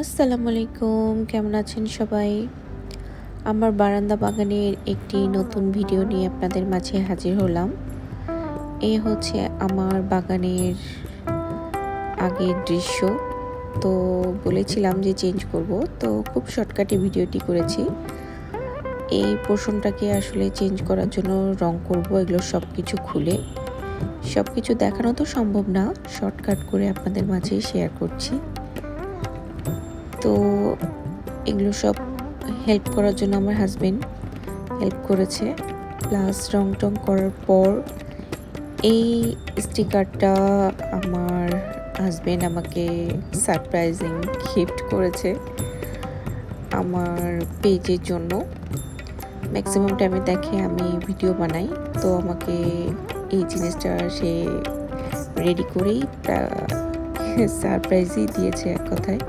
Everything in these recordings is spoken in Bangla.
আসসালামু আলাইকুম, কেমন আছেন সবাই? আমার বারান্দা বাগানের একটি নতুন ভিডিও নিয়ে আপনাদের মাঝে হাজির হলাম। এই হচ্ছে আমার বাগানের আগের দৃশ্য। তো বলেছিলাম যে চেঞ্জ করব, তো খুব শর্টকাটে ভিডিওটি করেছি। এই পোর্শনটাকে আসলে চেঞ্জ করার জন্য রং করব, এগুলো সব কিছু খুলে। সব কিছু দেখানো তো সম্ভব না শর্টকাট করে আপনাদের মাঝে শেয়ার করছি। তো এগুলো সব হেল্প করার জন্য আমার হাজবেন্ড হেল্প করেছে। প্লাস রং টং করার পর এই স্টিকারটা আমার হাজবেন্ড আমাকে সারপ্রাইজিং গিফট করেছে আমার পেজের জন্য। ম্যাক্সিমাম টাইমে দেখে আমি ভিডিও বানাই, তো আমাকে এই জিনিসটা সে রেডি করেই সারপ্রাইজই দিয়েছে এক কথায়।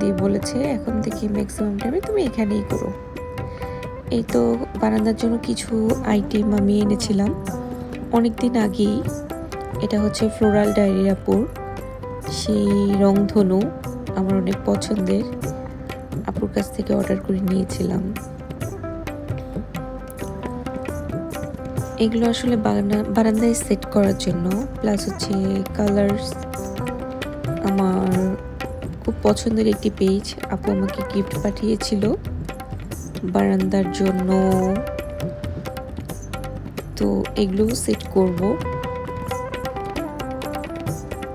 দিয়ে বলেছে, এখন থেকে ম্যাক্সিমাম টাইমে তুমি এখানেই করো। এই তো বারান্দার জন্য কিছু আইটেম আমি এনেছিলাম। অনেক দিন আগেই, এটা হচ্ছে ফ্লোরাল ডায়রিয়াপুর সেই রংধনু আমার অনেক পছন্দের, আপুর কাছ থেকে অর্ডার করে নিয়েছিলাম। এগুলো আসলে বারান্দায় সেট করার জন্য প্লাস হচ্ছে কালার্স আমার খুব পছন্দের একটি পেজ আপু আমাকে গিফট পাঠিয়েছিল বারান্দার জন্য। তো এগুলো সেট করব।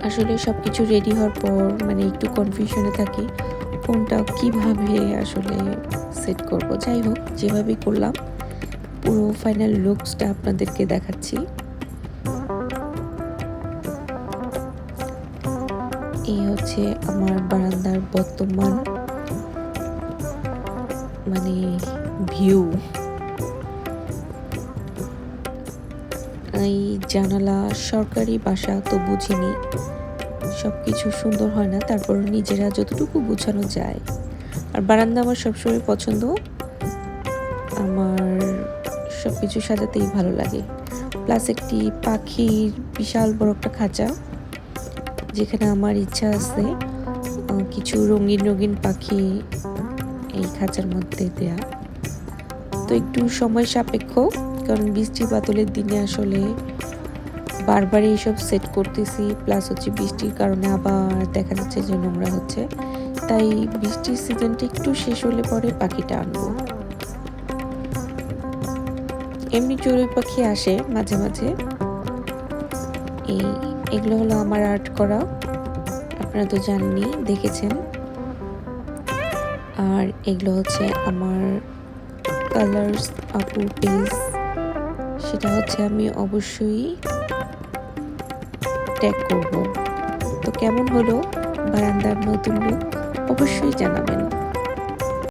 আসলে সব কিছু রেডি হওয়ার পর মানে একটু কনফিউশনে থাকি, কোনটা কীভাবে আসলে সেট করব। যাই হোক, যেভাবে করলাম, পুরো ফাইনাল লুকসটা আপনাদেরকে দেখাচ্ছি। এই হচ্ছে আমার বারান্দার বর্তমান মানে ভিউ এই জানালা সরকারি বাসা তো বুঝিনি সব কিছু সুন্দর হয় না, তারপর নিজেরা যতটুকু বোঝানো যায়। আর বারান্দা আমার সবসময় পছন্দ, আমার সব কিছু সাজাতেই ভালো লাগে। প্লাস একটি পাখির বিশাল বড় একটা খাঁচা। যেখানে আমার ইচ্ছা আছে কিছু রঙিন রঙিন পাখি এই খাঁচার মধ্যে দেয়া। তো একটু সময় সাপেক্ষ, কারণ বৃষ্টি বাতলের দিনে আসলে বারবার এইসব সেট করতেছি প্লাস হচ্ছে বৃষ্টির কারণে আবার দেখা যাচ্ছে যে নোংরা হচ্ছে। তাই বৃষ্টির সিজনটা একটু শেষ হলে পরে পাখিটা আনব। এমনি চড়ুই পাখি আসে মাঝে মাঝে। এই এগুলো হলো আমার আর্ট করা। আপনারা তো জাননি, দেখেছেন। আর এগুলো হচ্ছে আমার কালার্স আপুর পেজ সেটা হচ্ছে আমি অবশ্যই ট্যাগ করব। তো কেমন হলো বারান্দার নতুন লুক অবশ্যই জানাবেন।